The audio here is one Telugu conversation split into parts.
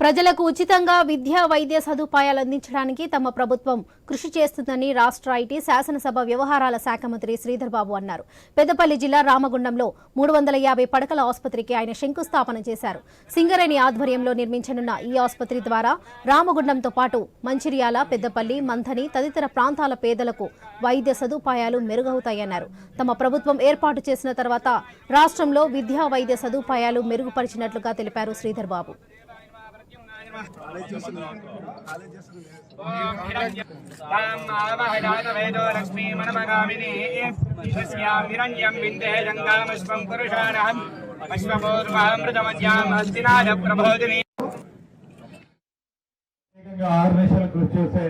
ప్రజలకు ఉచితంగా విద్యా వైద్య సదుపాయాలు అందించడానికి తమ ప్రభుత్వం కృషి చేస్తుందని రాష్ట్ర ఐటీ శాసనసభ వ్యవహారాల శాఖ మంత్రి శ్రీధర్ బాబు అన్నారు. పెద్దపల్లి జిల్లా రామగుండంలో మూడు వందల యాభై పడకల ఆసుపత్రికి ఆయన శంకుస్థాపన చేశారు. సింగరేణి ఆధ్వర్యంలో నిర్మించనున్న ఈ ఆసుపత్రి ద్వారా రామగుండంతో పాటు మంచిర్యాల పెద్దపల్లి మంథని తదితర ప్రాంతాల పేదలకు వైద్య సదుపాయాలు మెరుగవుతాయన్నారు. తమ ప్రభుత్వం ఏర్పాటు చేసిన తర్వాత రాష్ట్రంలో విద్యా వైద్య సదుపాయాలు మెరుగుపరిచినట్లుగా తెలిపారు శ్రీధర్ బాబు వేదో లక్ష్మీ మనమగామిని యస్యామిరణ్యం విందే జంగామశ్వం పురుషారహం అశ్వపూర్వామృతమజ్యాం హస్తినాద ఆరు నిమిషాలు కృషి చేసే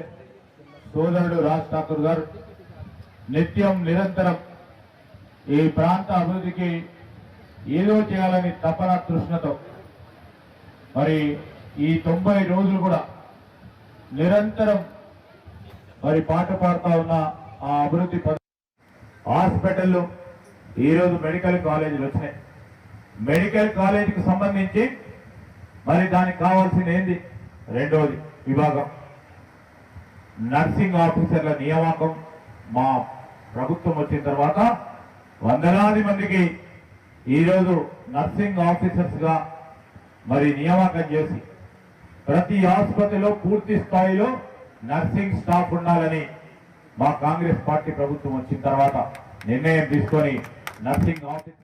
సోదరుడు రాజ్ ఠాకూర్ గారు నిత్యం నిరంతరం ఈ ప్రాంత అభివృద్ధికి ఏదో చేయాలని తపన తృష్ణతో మరి ఈ తొంభై రోజులు కూడా నిరంతరం మరి పాట పాడుతా ఉన్న ఆ అభివృద్ధి పథ- హాస్పిటల్లో ఈరోజు మెడికల్ కాలేజీలు వచ్చినాయి. మెడికల్ కాలేజీకి సంబంధించి మరి దానికి కావాల్సింది ఏంది? రెండవది విభాగం. నర్సింగ్ ఆఫీసర్ల నియామకం మా ప్రభుత్వం వచ్చిన తర్వాత వందలాది మందికి ఈరోజు నర్సింగ్ ఆఫీసర్స్గా మరి నియామకం చేసి ప్రతి ఆసుపత్రిలో పూర్తి స్థాయిలో నర్సింగ్ స్టాఫ్ ఉండాలని మా కాంగ్రెస్ పార్టీ ప్రభుత్వం వచ్చిన తర్వాత నిర్ణయం తీసుకొని నర్సింగ్ ఆఫీస్